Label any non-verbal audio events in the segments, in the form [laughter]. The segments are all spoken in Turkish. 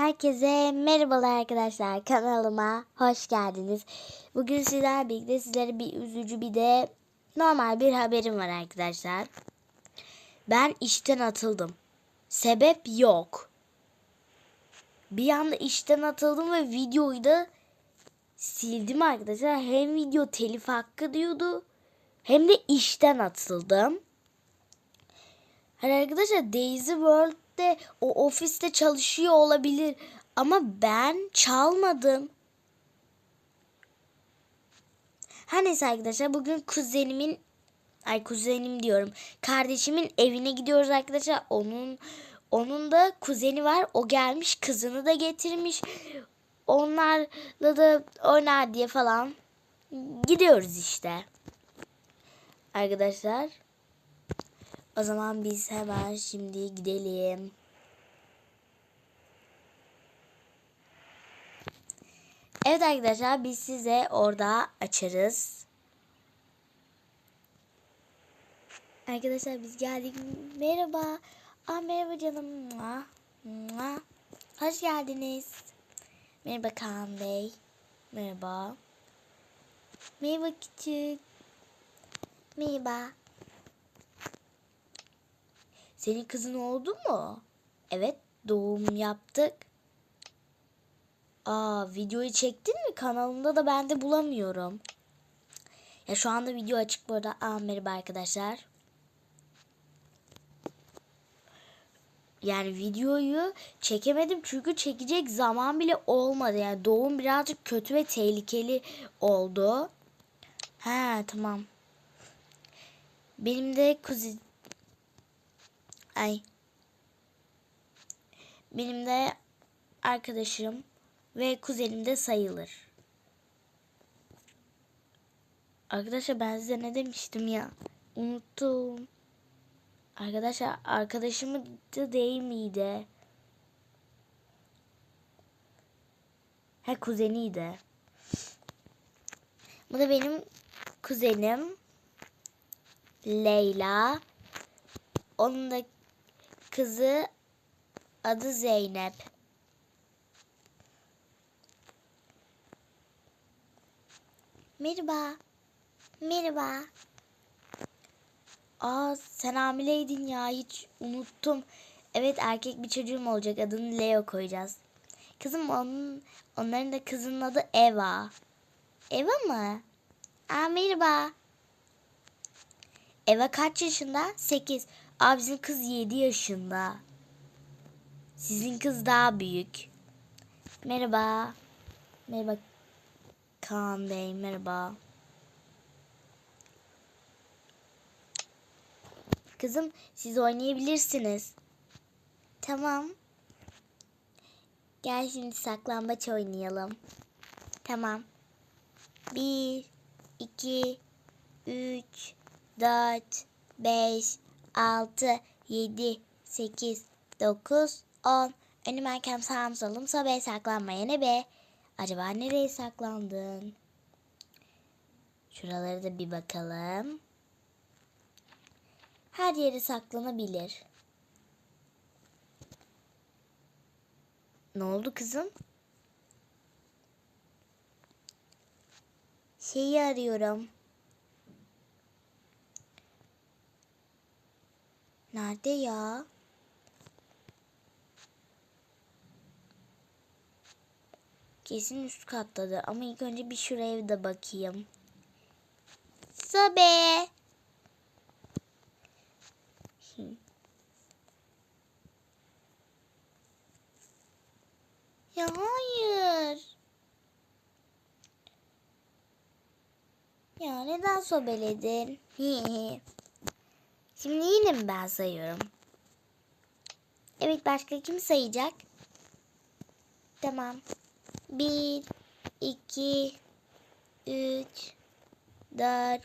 Herkese merhabalar arkadaşlar. Kanalıma hoş geldiniz. Bugün sizlerle birlikte sizlere bir üzücü bir de normal bir haberim var arkadaşlar. Ben işten atıldım. Sebep yok. Bir anda işten atıldım ve videoyu da sildim arkadaşlar. Hem video telif hakkı diyordu hem de işten atıldım. Hani arkadaşlar Daisy World'de o ofiste çalışıyor olabilir ama ben çalmadım. Her neyse arkadaşlar bugün kuzenimin ay kuzenim diyorum. Kardeşimin evine gidiyoruz arkadaşlar. Onun onun da kuzeni var. O gelmiş kızını da getirmiş. Onlarla da oynar diye falan gidiyoruz işte. Arkadaşlar o zaman biz hemen şimdi gidelim. Evet arkadaşlar biz size orada açarız. Arkadaşlar biz geldik. Merhaba. Aa, merhaba canım. Mua. Mua. Hoş geldiniz. Merhaba Kaan Bey. Merhaba. Merhaba küçük. Merhaba. Senin kızın oldu mu? Evet, doğum yaptık. Aa, videoyu çektin mi? Kanalımda da ben de bulamıyorum. Ya şu anda video açık bu arada. Aa, merhaba arkadaşlar. Yani videoyu çekemedim çünkü çekecek zaman bile olmadı. Yani doğum birazcık kötü ve tehlikeli oldu. Ha tamam. Benim de kuzi ay benim de arkadaşım ve kuzenim de sayılır. Arkadaşlar ben size ne demiştim ya? Unuttum. Arkadaşlar arkadaşımı da değil miydi? Ha kuzeniydi. Bu da benim kuzenim Leyla. Onun da kızı adı Zeynep. Merhaba. Merhaba. Aa sen hamileydin ya hiç unuttum. Evet erkek bir çocuğum olacak adını Leo koyacağız. Kızım onun, onların da kızının adı Eva. Eva mı? Aa merhaba. Eva kaç yaşında? 8. Aa bizim kız 7 yaşında. Sizin kız daha büyük. Merhaba. Merhaba Kaan Bey merhaba. Kızım siz oynayabilirsiniz. Tamam. Gel şimdi saklambaç oynayalım. Tamam. Bir, iki, üç, dört, beş, altı, yedi, sekiz, dokuz, on. Önüm erkem sağım solum sobe saklanmaya ne be? Acaba nereye saklandın? Şuralara da bir bakalım. Her yere saklanabilir. Ne oldu kızım? Şeyi arıyorum. Nerede ya? Kesin üst kattadır ama ilk önce bir şuraya da bakayım. Sobe. Ya hayır. Ya neden sobeledin? [laughs] Şimdi yine mi ben sayıyorum? Evet başka kim sayacak? Tamam. Bir, iki, üç, dört.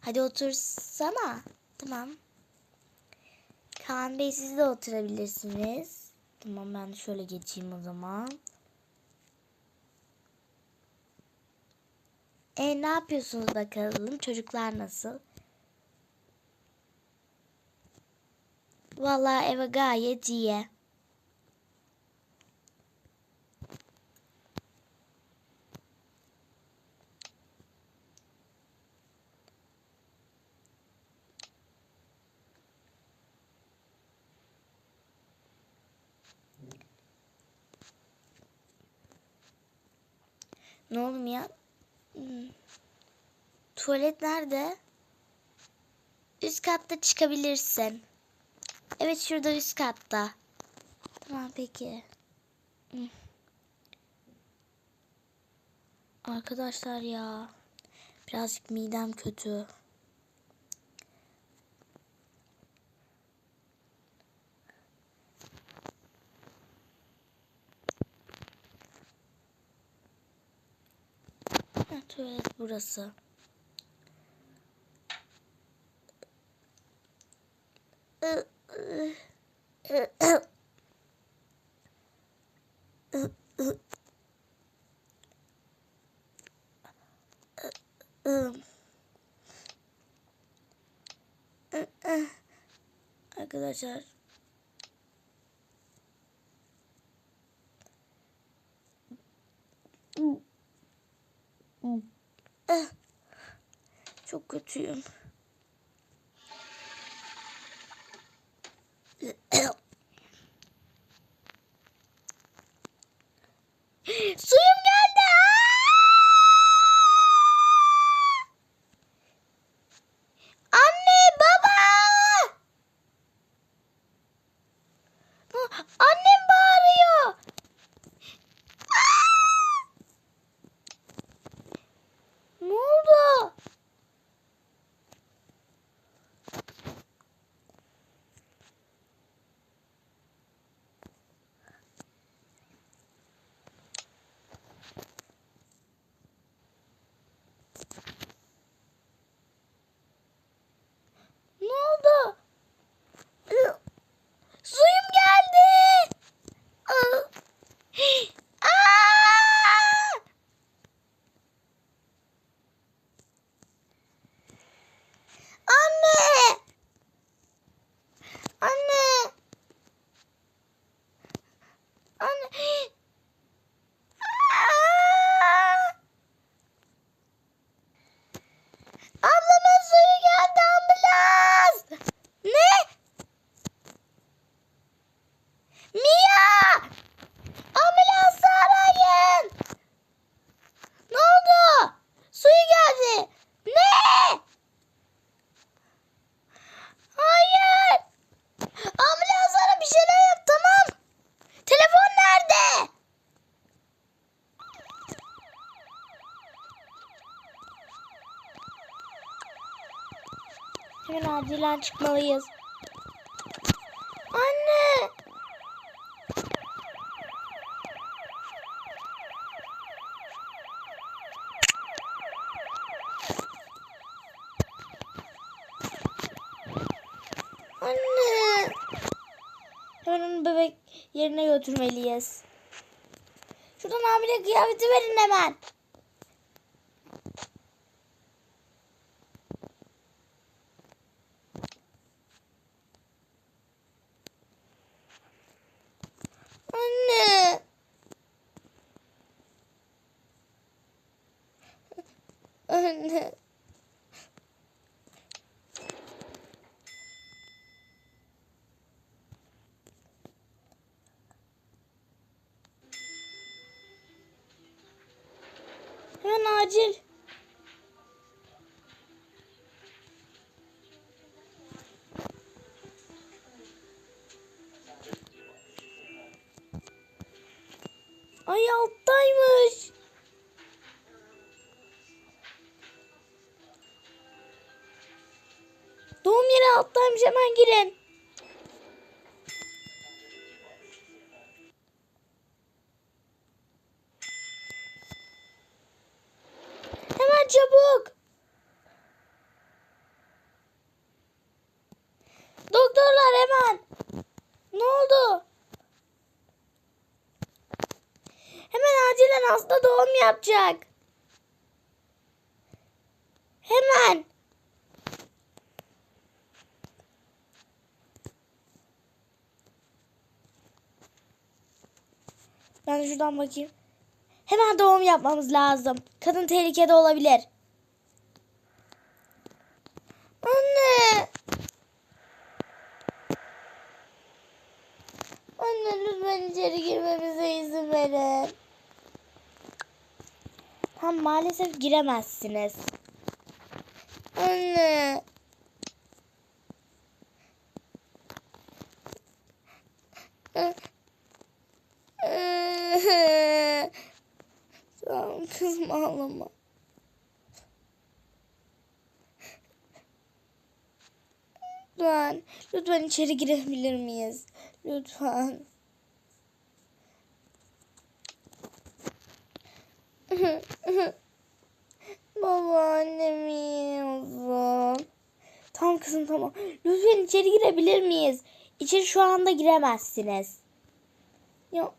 Hadi otursana. Tamam. Kaan Bey siz de oturabilirsiniz. Tamam ben şöyle geçeyim o zaman. E ne yapıyorsunuz bakalım? Çocuklar nasıl? Valla eve gayet iyi. Ne oğlum ya? Hmm. Tuvalet nerede? Üst katta çıkabilirsin. Evet şurada üst katta. Tamam peki. Arkadaşlar ya. Birazcık midem kötü. Ha, tuvalet burası. Arkadaşlar Çok kötüyüm. Hemen acilen çıkmalıyız. Anne. Anne. Hemen bebek yerine götürmeliyiz. Şuradan hamile kıyafeti verin hemen. Anne. Anne. Hemen acil. Doğum yeri alttaymış hemen girin. Hemen çabuk. Doktorlar hemen. Ne oldu? Hemen acilen hasta doğum yapacak. Hemen. Ben şuradan bakayım. Hemen doğum yapmamız lazım. Kadın tehlikede olabilir. Anne. Anne lütfen içeri girmemize izin verin. Ha maalesef giremezsiniz. Anne. Tamam kızım ağlama. Lütfen, lütfen içeri girebilir miyiz? Lütfen. [laughs] Babaannemi yiyorsun. Tamam kızım tamam. Lütfen içeri girebilir miyiz? İçeri şu anda giremezsiniz. Ya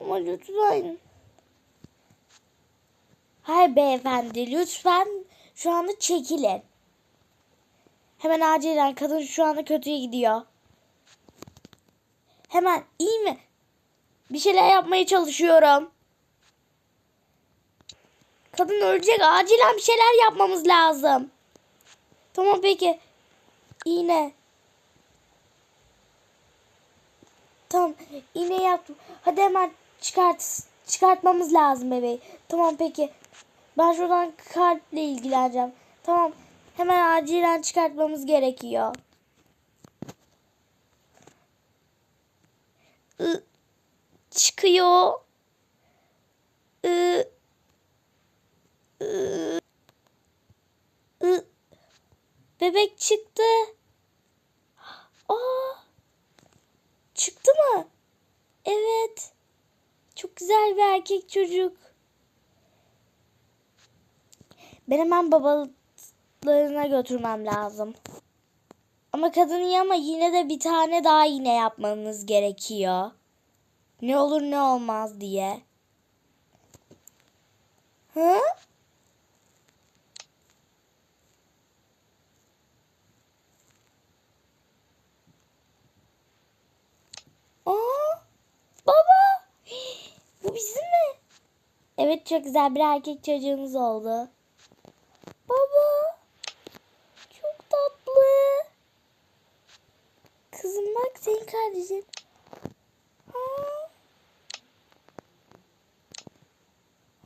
ama lütfen. Hayır beyefendi lütfen şu anda çekilin. Hemen acilen kadın şu anda kötüye gidiyor. Hemen iyi mi? Bir şeyler yapmaya çalışıyorum. Kadın ölecek. Acilen bir şeyler yapmamız lazım. Tamam peki. İğne. Tamam. İğne yaptım. Hadi hemen çıkart çıkartmamız lazım bebeği. Tamam peki. Ben şuradan kalple ilgileneceğim. Tamam. Hemen acilen çıkartmamız gerekiyor. I, çıkıyor. I, I, I. Bebek çıktı. Aa, çıktı mı? Evet. Çok güzel bir erkek çocuk. Ben hemen babalarına götürmem lazım. Ama kadın iyi ama yine de bir tane daha iğne yapmamız gerekiyor. Ne olur ne olmaz diye. Hı? Aa, baba. [gasps] Bu bizim mi? Evet çok güzel bir erkek çocuğumuz oldu. Baba. Çok tatlı. Kızım bak senin kardeşin. Aa.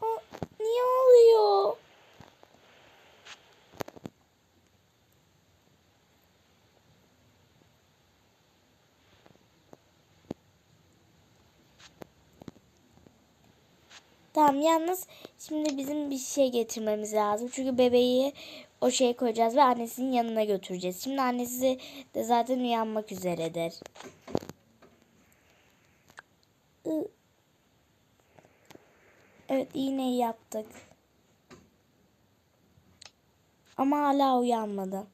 Aa, niye ağlıyor? Tamam yalnız şimdi bizim bir şey getirmemiz lazım. Çünkü bebeği o şeye koyacağız ve annesinin yanına götüreceğiz. Şimdi annesi de zaten uyanmak üzeredir. Evet iğneyi yaptık. Ama hala uyanmadı.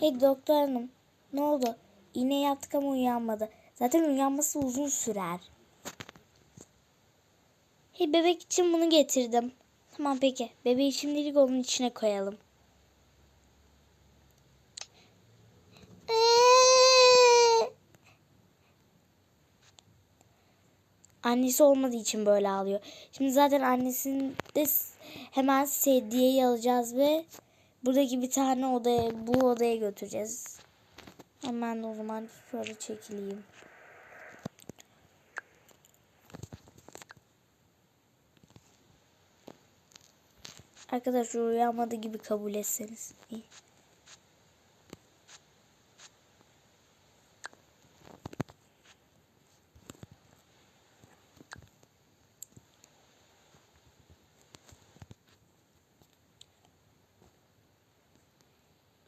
Hey doktor hanım ne oldu? İğne yaptık ama uyanmadı. Zaten uyanması uzun sürer. Hey bebek için bunu getirdim. Tamam peki. Bebeği şimdilik onun içine koyalım. Annesi olmadığı için böyle ağlıyor. Şimdi zaten annesini de hemen sedyeyi alacağız ve buradaki bir tane odaya, bu odaya götüreceğiz. Hemen o zaman şöyle çekileyim. Arkadaşlar uyanmadı gibi kabul etseniz. iyi.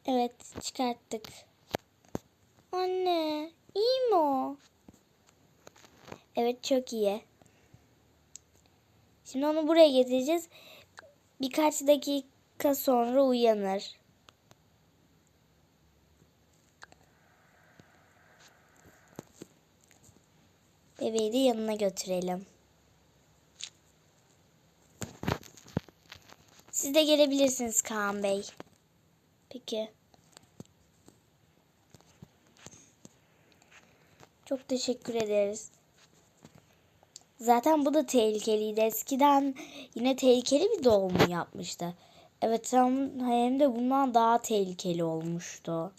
Evet çıkarttık. Anne iyi mi o? Evet çok iyi. Şimdi onu buraya getireceğiz. Birkaç dakika sonra uyanır. Bebeği de yanına götürelim. Siz de gelebilirsiniz Kaan Bey. Peki. Çok teşekkür ederiz. Zaten bu da tehlikeliydi. Eskiden yine tehlikeli bir doğum yapmıştı. Evet hem de bundan daha tehlikeli olmuştu.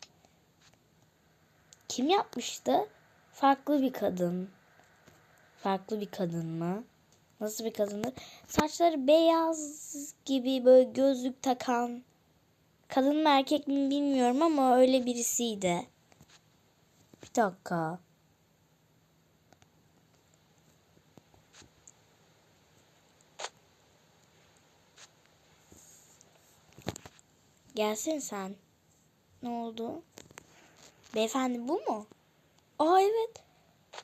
Kim yapmıştı? Farklı bir kadın. Farklı bir kadın mı? Nasıl bir kadındır? Saçları beyaz gibi böyle gözlük takan. Kadın mı erkek mi bilmiyorum ama öyle birisiydi. Bir dakika. Gelsin sen. Ne oldu? Beyefendi bu mu? Aa evet.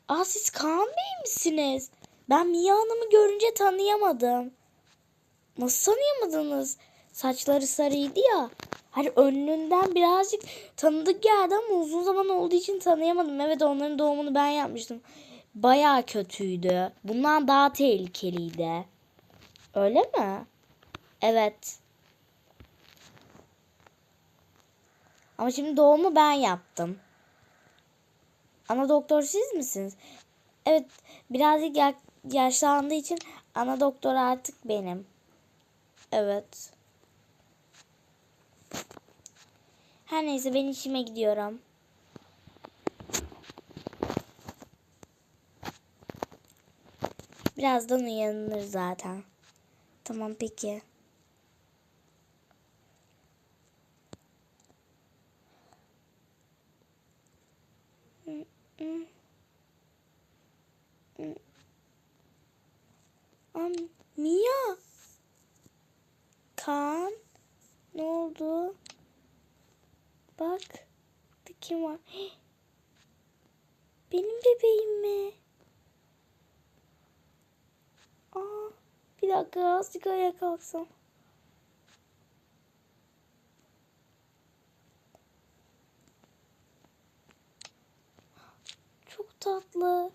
Aa siz Kaan Bey misiniz? Ben Mia Hanım'ı görünce tanıyamadım. Nasıl tanıyamadınız? Saçları sarıydı ya. Hani önünden birazcık tanıdık geldi ama uzun zaman olduğu için tanıyamadım. Evet onların doğumunu ben yapmıştım. Baya kötüydü. Bundan daha tehlikeliydi. Öyle mi? Evet. Ama şimdi doğumu ben yaptım. Ana doktor siz misiniz? Evet, birazcık ya- yaşlandığı için ana doktor artık benim. Evet. Her neyse ben işime gidiyorum. Birazdan uyanır zaten. Tamam peki. Am Mia. Kaan. Ne oldu? Bak. Kim var? [gasps] Benim bebeğim mi? Aa, bir dakika azıcık ayağa kalksam. Çok tatlı.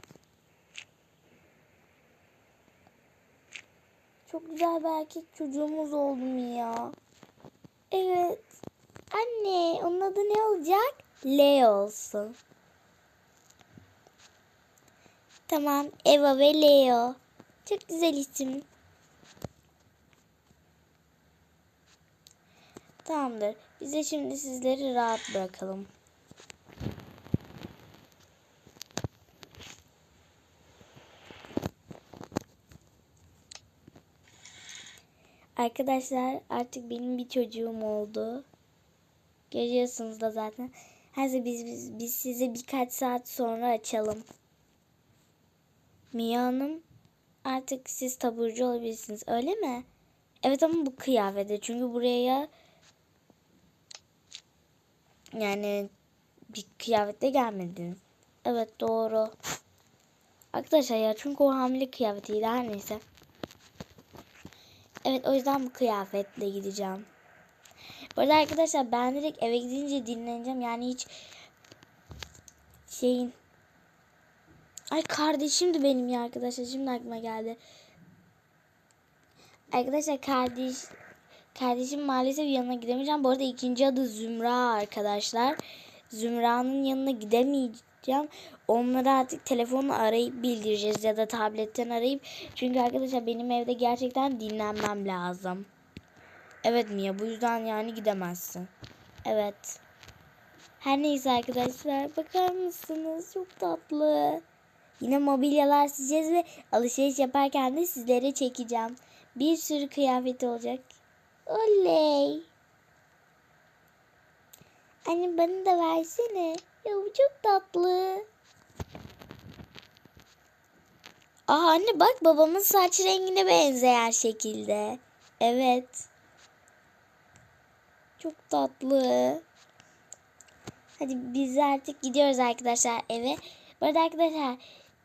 Çok güzel bir erkek çocuğumuz oldu mu ya? Evet. Anne onun adı ne olacak? Leo olsun. Tamam Eva ve Leo. Çok güzel isim. Tamamdır. Biz de şimdi sizleri rahat bırakalım. Arkadaşlar artık benim bir çocuğum oldu. Görüyorsunuz da zaten. Her biz, biz, biz size birkaç saat sonra açalım. Mia Hanım artık siz taburcu olabilirsiniz öyle mi? Evet ama bu kıyafette çünkü buraya yani bir kıyafette gelmediniz. Evet doğru. Arkadaşlar ya çünkü o hamile kıyafetiydi her neyse. Evet o yüzden bu kıyafetle gideceğim. Bu arada arkadaşlar ben direkt eve gidince dinleneceğim. Yani hiç şeyin Ay kardeşim de benim ya arkadaşlar. Şimdi aklıma geldi. Arkadaşlar kardeş kardeşim maalesef yanına gidemeyeceğim. Bu arada ikinci adı Zümra arkadaşlar. Zümra'nın yanına gidemeyeceğim. Onları artık telefonla arayıp bildireceğiz ya da tabletten arayıp. Çünkü arkadaşlar benim evde gerçekten dinlenmem lazım. Evet Mia bu yüzden yani gidemezsin. Evet. Her neyse arkadaşlar bakar mısınız? Çok tatlı. Yine mobilyalar sileceğiz ve alışveriş yaparken de sizlere çekeceğim. Bir sürü kıyafeti olacak. Oley. Anne bana da versene. Ya bu çok tatlı. Aa anne bak babamın saç rengine benzeyen şekilde. Evet. Çok tatlı. Hadi biz artık gidiyoruz arkadaşlar eve. Bu arada arkadaşlar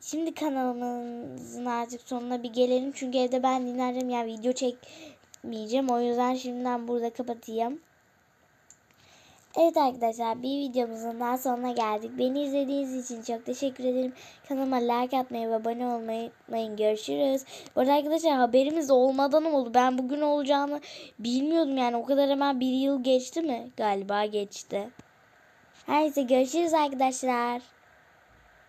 şimdi kanalımızın artık sonuna bir gelelim. Çünkü evde ben dinleneceğim. Yani video çekmeyeceğim. O yüzden şimdiden burada kapatayım. Evet arkadaşlar bir videomuzun daha sonuna geldik. Beni izlediğiniz için çok teşekkür ederim. Kanalıma like atmayı ve abone olmayı unutmayın. Görüşürüz. Bu arada arkadaşlar haberimiz olmadan oldu. Ben bugün olacağını bilmiyordum yani. O kadar hemen bir yıl geçti mi? Galiba geçti. Her görüşürüz arkadaşlar.